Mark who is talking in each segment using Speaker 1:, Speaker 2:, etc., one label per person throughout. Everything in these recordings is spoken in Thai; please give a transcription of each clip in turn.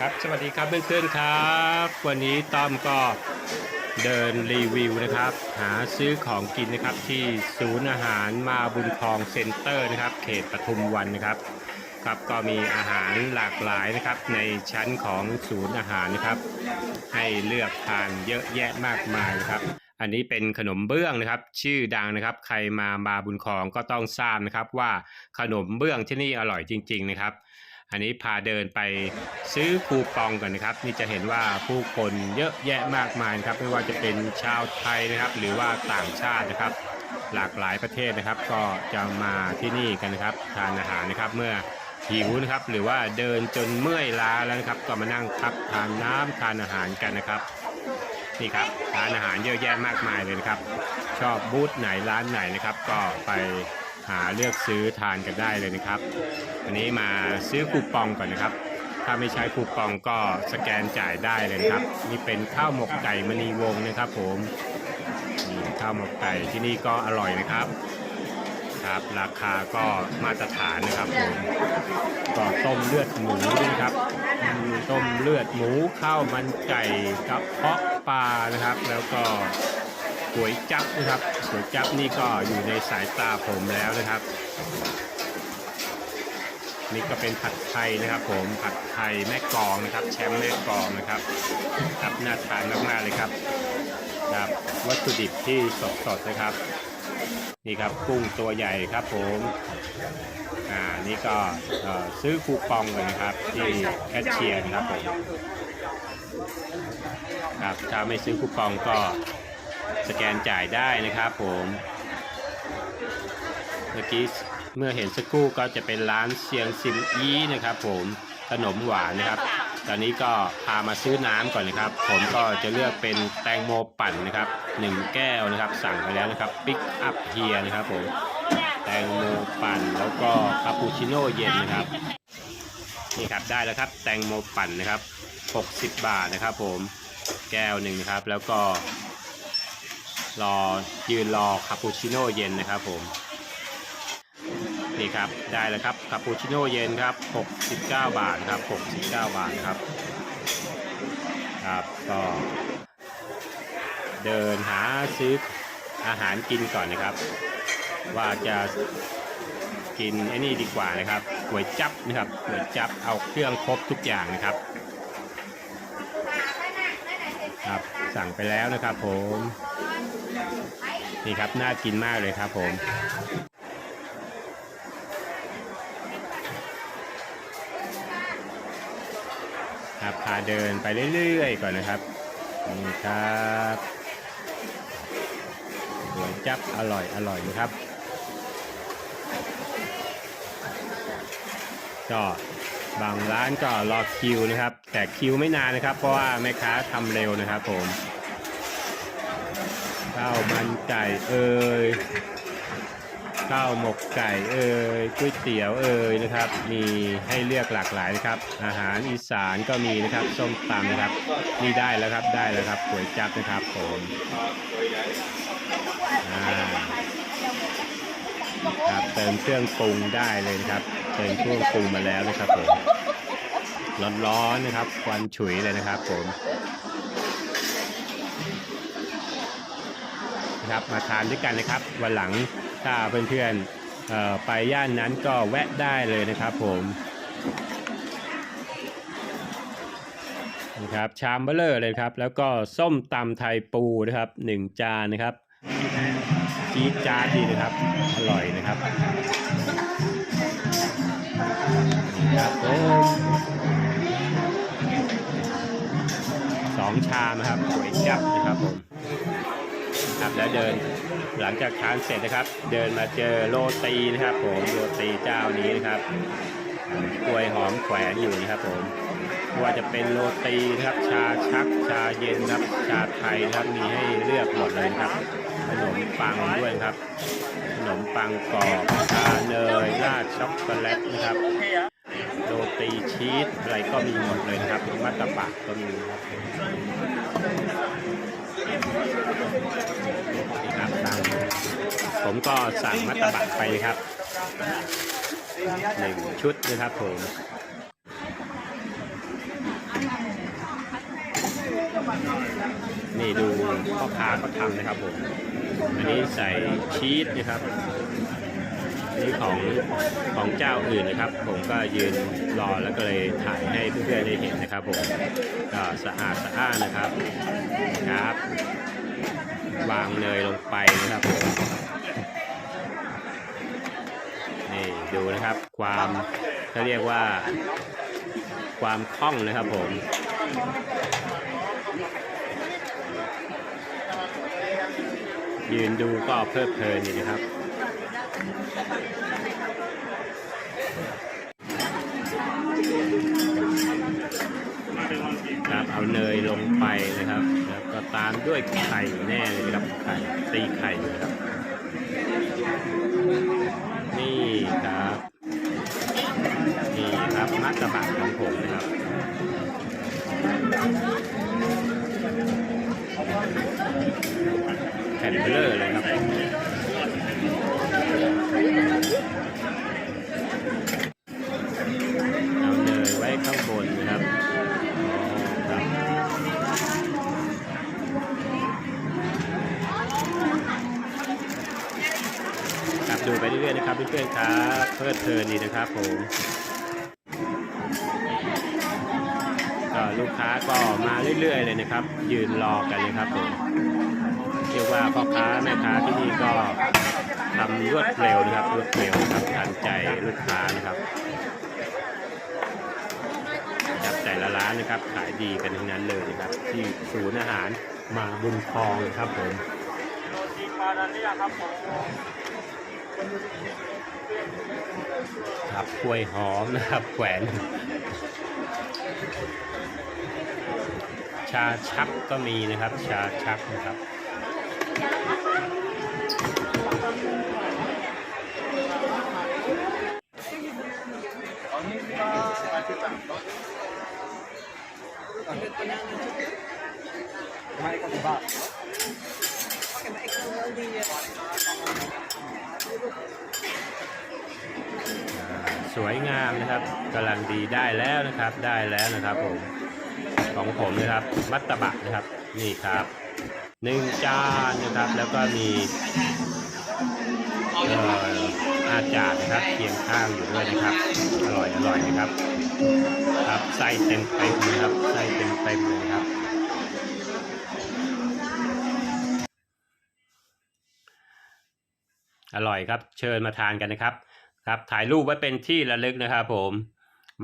Speaker 1: ครับสวัสดีครับเพื่อนๆครับ วันนี้ต้อมก็เดินรีวิวนะครับ หาซื้อของกินนะครับที่ศูนย์อาหารมาบุญคลองเซ็นเตอร์นะครับ เขตปทุมวันนะครับ ครับก็มีอาหารหลากหลายนะครับ ในชั้นของศูนย์อาหารนะครับ ให้เลือกทานเยอะแยะมากมายนะครับ อันนี้เป็นขนมเบื้องนะครับ ชื่อดังนะครับ ใครมามาบุญคลองก็ต้องทราบนะครับว่าขนมเบื้องที่นี่อร่อยจริง ๆนะครับ อันนี้พาเดินไปซื้อคูปองกันนะครับ นี่จะเห็นว่าผู้คนเยอะแยะมากมายครับ ไม่ว่าจะเป็นชาวไทยนะครับ หรือว่าต่างชาตินะครับ หลากหลายประเทศนะครับ ก็จะมาที่นี่กันนะครับทานอาหารนะครับเมื่อหิวนะครับหรือว่าเดินจนเมื่อยล้าแล้วนะครับ ก็มานั่งพักทานน้ำทานอาหารกันนะครับนี่ครับร้านอาหารเยอะแยะมากมายเลยนะครับ ชอบบูธไหนร้านไหนนะครับ ก็ไปหาเลือกซื้อทานกันได้เลยนะครับ อันนี้มาซื้อคูปองก่อนนะครับ ถ้าไม่ใช้คูปองก็สแกนจ่ายได้เลยครับนี่เป็นข้าวหมกไก่มณีวงนะครับ ผมนี่ข้าวหมกไก่ที่นี่ก็อร่อยนะครับครับ ราคาก็มาตรฐานนะครับผมก็ต้มเลือดหมูนะครับต้มเลือดหมูข้าวมันไก่กระเพาะปลานะครับ แล้วก็ก๋วยจั๊บนะครับก๋วยจั๊บนี่ก็อยู่ในสายตาผมแล้วนะครับ นี่ก็เป็นผัดไทยนะครับผมผัดไทยแม่กองนะครับ แชมป์แม่กองนะครับครับน่าทานมากๆเลยครับครับ วัตถุดิบที่สดๆนะครับ นี่ครับกุ้งตัวใหญ่ครับผมอ่านี่ก็ซื้อคูปองเลยนะครับ ที่แคชเชียร์นะครับผมครับถ้าไม่ซื้อคูปองก็สแกนจ่ายได้นะครับผมเมื่อกี้ เมื่อเห็นสักครู่ก็จะเป็นร้านเซียงซิมอีนะครับ ผมขนมหวานนะครับ ตอนนี้ก็พามาซื้อน้ำก่อนนะครับ ผมก็จะเลือกเป็นแตงโมปั่นนะครับหนึ่งแก้วนะครับ สั่งไปแล้วนะครับปิกอัพเฮียนะครับผมแตงโมปั่นแล้วก็คาปูชิโน่เย็นนะครับนี่ครับได้แล้วครับแตงโมปั่นนะครับ 60 บาทนะครับ ผมแก้วหนึ่งนะครับ แล้วก็รอยืนรอคาปูชิโน่เย็นนะครับผม นี่ครับได้แล้วครับคาปูชิโน่เย็นครับ69 บาทครับ69 บาทนะครับครับก็เดินหาซื้ออาหารกินก่อนนะครับ ว่าจะกินไอ้นี่ดีกว่านะครับก๋วยจับนะครับก๋วยจับเอาเครื่องครบทุกอย่างนะครับครับสั่งไปแล้วนะครับผม นี่ครับน่ากินมากเลยครับผม ครับพาเดินไปเรื่อยๆก่อนนะครับนี่ครับก๋วยจับอร่อยอร่อยนะครับ ก็บางร้านก็รอคิวนะครับ แต่คิวไม่นานนะครับ เพราะว่าแม่ค้าทำเร็วนะครับผมข้าวมันไก่เอ่ย ข้าวหมกไก่เอ่ยก๋วยเตี๋ยวเอ่ยนะครับ มีให้เลือกหลากหลายนะครับ อาหารอีสานก็มีนะครับส้มตำนะครับนี่ได้แล้วครับได้แล้วครับก๋วยจั๊บนะครับผมครับเติมเครื่องปรุงได้เลยนะครับเติมเครื่องปรุงมาแล้วนะครับผมร้อนๆนะครับควันฉุยเลยนะครับผมนะครับมาทานด้วยกันนะครับวันหลัง ถ้าเพื่อนๆไปย่านนั้นก็แวะได้เลยนะครับผมนะครับชามเบลเลอร์เลยครับ แล้วก็ส้มตำไทยปูนะครับหนึ่งจานนะครับจี๊ดจาดดีนะครับ อร่อยนะครับครับผมสองชามนะครับก๋วยจับนะครับผม ครับแล้วเดินหลังจากทานเสร็จนะครับ เดินมาเจอโรตีนะครับ ผมโรตีเจ้านี้นะครับกล้วยหอมแขวนอยู่นะครับผมว่าจะเป็นโรตีนะครับชาชักชาเย็นครับชาไทยครับมีให้เลือกหมดเลยครับขนมปังด้วยครับขนมปังกรอบชาเนยราดช็อกโกแลตนะครับโรตีชีสอะไรก็มีหมดเลยครับมัตตบะก็มีครับ ผมก็สั่งมัตตบะไปครับหนึ่งชุดนะครับผมนี่ดูพ่อค้าเขาทำนะครับผมอันนี้ใส่ชีสนะครับนนี้ของของเจ้าอื่นนะครับ ผมก็ยืนรอแล้วก็เลยถ่ายให้เพื่อนๆได้เห็นนะครับผมก็สะอาดสะอ้านนะครับครับ วางเนยลงไปนะครับผมนี่ดูนะครับ ความเขาเรียกว่า ความคล่องนะครับผมยืนดูก็เพลิดเพลินดีนะครับ ครับเอาเนยลงไปนะครับ ก็ตามด้วยไข่แน่เลยครับไข่ตีไข่นะครับ นี่ครับนี่ครับมัตตบะของผมนะครับแผ่นเบลเลอร์เลยครับ เอาเนยไว้ข้างบนนะครับอ๋อครับครับดูไปเรื่อยๆ นะครับเพื่อเพลิดเพลินดีนะครับผมก็ลูกค้าก็มาเรื่อยๆเลยนะครับ ยืนรอกันเลยครับผมเรียกว่าพ่อค้าแม่ค้าที่นี่ก็ทำรวดเร็วนะครับรวดเร็วครับทันใจลูกค้านะครับครับแต่ละร้านนะครับ ขายดีกันทั้งนั้นเลยนะครับ ที่ศูนย์อาหารมาบุญคลองครับผม ครับกล้วยหอมนะครับแขวน ชาชักก็มีนะครับ ชาชักนะครับส นะครับกำลังดีได้แล้วนะครับได้แล้วนะครับผมของผมนะครับมัตตบะนะครับนี่ครับหนึ่งจานนะครับแล้วก็มีเอ่ออาจารย์นะครับเคียงข้างอยู่ด้วยนะครับ อร่อยอร่อยนะครับ ครับไส้เต็มเต็มเลยครับไส้เต็มเต็มเลยครับ อร่อยครับเชิญมาทานกันนะครับ ครับถ่ายรูปไว้เป็นที่ระลึกนะครับผม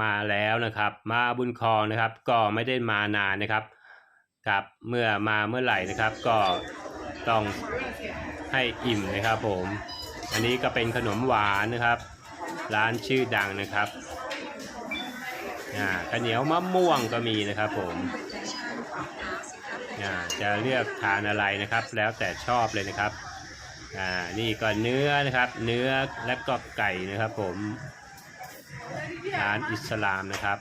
Speaker 1: มาแล้วนะครับ มาบุญคองนะครับ ก็ไม่ได้มานานนะครับครับเมื่อมาเมื่อไหร่นะครับ ก็ต้องให้อิ่มนะครับผม อันนี้ก็เป็นขนมหวานนะครับ ร้านชื่อดังนะครับอ่าข้าวเหนียวมะม่วงก็มีนะครับผมอ่าจะเลือกทานอะไรนะครับ แล้วแต่ชอบเลยนะครับ อ่านี่ก็เนื้อนะครับ เนื้อและก็ไก่นะครับ ผมร้านอิสลามนะครับ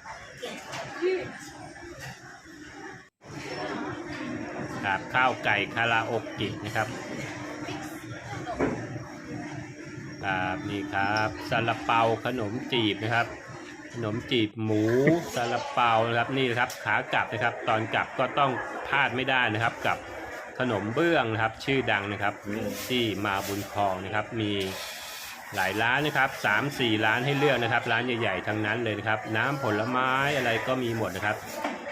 Speaker 1: ครับข้าวไก่คาราโอเกะนะครับครับนี่ครับซาลาเปาขนมจีบนะครับ ขนมจีบหมูซาลาเปานะครับนี่นะครับขากลับนะครับ ตอนกลับก็ต้องพลาดไม่ได้นะครับกับ ขนมเบื้องนะครับ ชื่อดังนะครับ ที่มาบุญครองนะครับ มีหลายร้านนะครับสามสี่ร้านให้เลือกนะครับ ร้านใหญ่ๆทั้งนั้นเลยนะครับ น้ำผลไม้อะไรก็มีหมดนะครับ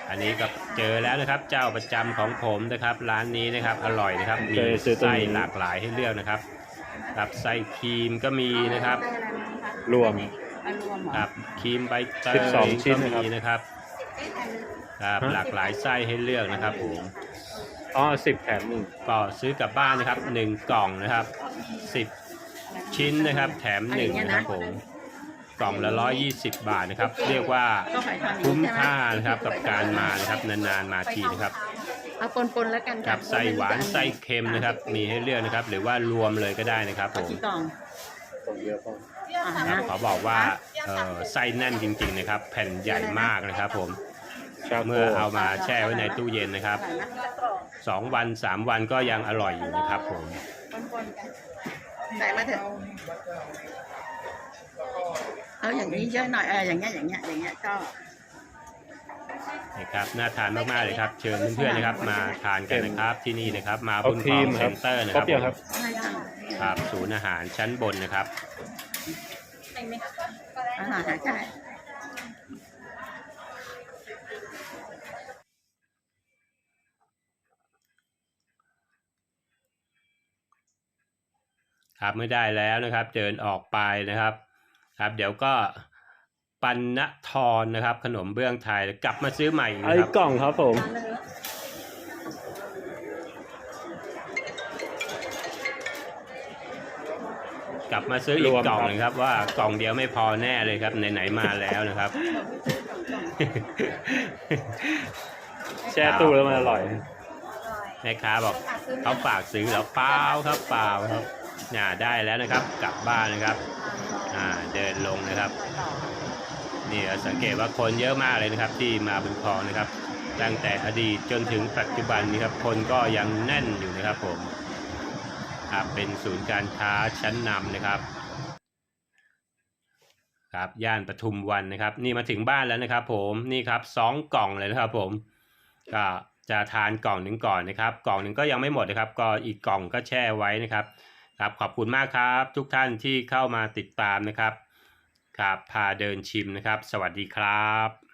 Speaker 1: อันนี้ก็เจอแล้วนะครับ เจ้าประจำของผมนะครับ ร้านนี้นะครับ อร่อยนะครับ มี
Speaker 2: เคยซื้อตรง
Speaker 1: ไส้
Speaker 2: นี้
Speaker 1: หลากหลายให้เลือกนะครับครับไส้ครีมก็มีนะครับ
Speaker 2: รวม
Speaker 1: ครับครีมใบเตย
Speaker 2: 12ชิ้น
Speaker 1: ก็
Speaker 2: นะครับ
Speaker 1: มีนะครับครับ
Speaker 2: ฮะ
Speaker 1: หลากหลายไส้ให้เลือกนะครับผม
Speaker 2: อ๋อสิบแถมหนึ่ง
Speaker 1: ก็ซื้อกลับบ้านนะครับหนึ่งกล่องนะครับสิบชิ้นนะครับ แถมหนึ่งนะครับผมกล่องละร้อยยี่สิบบาทนะครับ เรียกว่า
Speaker 3: ก็ขายทาน
Speaker 1: คุ้มค่านะครับกับการมานะครับนานๆมาทีนะครับ
Speaker 3: เอาปนๆแล้วกัน
Speaker 1: กับไส้หวานไส้เค็มนะครับ มีให้เลือกนะครับ หรือว่ารวมเลยก็ได้นะครับผ
Speaker 3: เอา
Speaker 1: ม
Speaker 3: กี่กล่อง
Speaker 2: ตรงเยอะป่ะ
Speaker 3: อ่า
Speaker 1: ค
Speaker 3: ฮะ
Speaker 1: รับขอบอกว่าเอ่อไส้แน่นจริง ๆนะครับ แผ่นใหญ่มากนะครับ ผม
Speaker 2: ชาโค
Speaker 1: เมื่อเอามาแช่ไว้ในตู้เย็นนะครับ
Speaker 3: ใส่นะ
Speaker 1: สองวันสามวันก็ยังอร่อยอยู่นะครับผม
Speaker 3: ปนๆกันใส่มาเถอะ เอาอย่างนี้เยอะหน่อยเอออย่างเงี้ยอย่างเงี้ยอย่างเงี้ยก็
Speaker 1: นะครับน่าทานมากๆเลยครับ เชิญเพื่อนๆนะครับมาทานกันนะครับที่นี่นะครับ มา
Speaker 2: เอา
Speaker 1: บุญ
Speaker 2: ค
Speaker 1: ท
Speaker 2: รี
Speaker 1: อง
Speaker 2: มค
Speaker 1: เซ็
Speaker 2: รับ
Speaker 1: นเตอร์นะ
Speaker 2: ค
Speaker 1: ค
Speaker 2: ร
Speaker 1: รั
Speaker 2: บบยังครับ
Speaker 1: ครับศูนย์อาหารชั้นบนนะครับ
Speaker 3: อาหารใช่
Speaker 1: ครับไม่ได้แล้วนะครับเดินออกไปนะครับครับ เดี๋ยวก็ปันนทรนะครับ ขนมเบื้องไทยกลับมาซื้อใหม่อีก
Speaker 2: ไอ้
Speaker 1: นะครับ
Speaker 2: กล่องครับผม
Speaker 1: กลับมาซื้ออี
Speaker 2: ร
Speaker 1: ก
Speaker 2: วม
Speaker 1: กล่อง
Speaker 2: ครับ
Speaker 1: หนึงครับว่ากล่องเดียวไม่พอแน่เลยครับไหนๆมาแล้วนะครับ
Speaker 2: แช่ตู้แล้วมันอร่อย
Speaker 1: แม่ค้าบอกเขาฝากซื้อแล้วเปล่าครับเปล่าครับ น่าได้แล้วนะครับกลับบ้านนะครับอ่าเดินลงนะครับนี่สังเกตว่าคนเยอะมากเลยนะครับที่มาบุญครองนะครับ ตั้งแต่อดีตจนถึงปัจจุบันนี้ครับคนก็ยังแน่นอยู่นะครับผมครับเป็นศูนย์การค้าชั้นนำนะครับครับย่านปทุมวันนะครับ นี่มาถึงบ้านแล้วนะครับ ผมนี่ครับสองกล่องเลยนะครับ ผมก็จะทานกล่องหนึ่งก่อนนะครับ กล่องหนึ่งก็ยังไม่หมดนะครับ ก็อีกกล่องก็แช่ไว้นะครับ ครับขอบคุณมากครับทุกท่านที่เข้ามาติดตามนะครับครับพาเดินชิมนะครับ สวัสดีครับ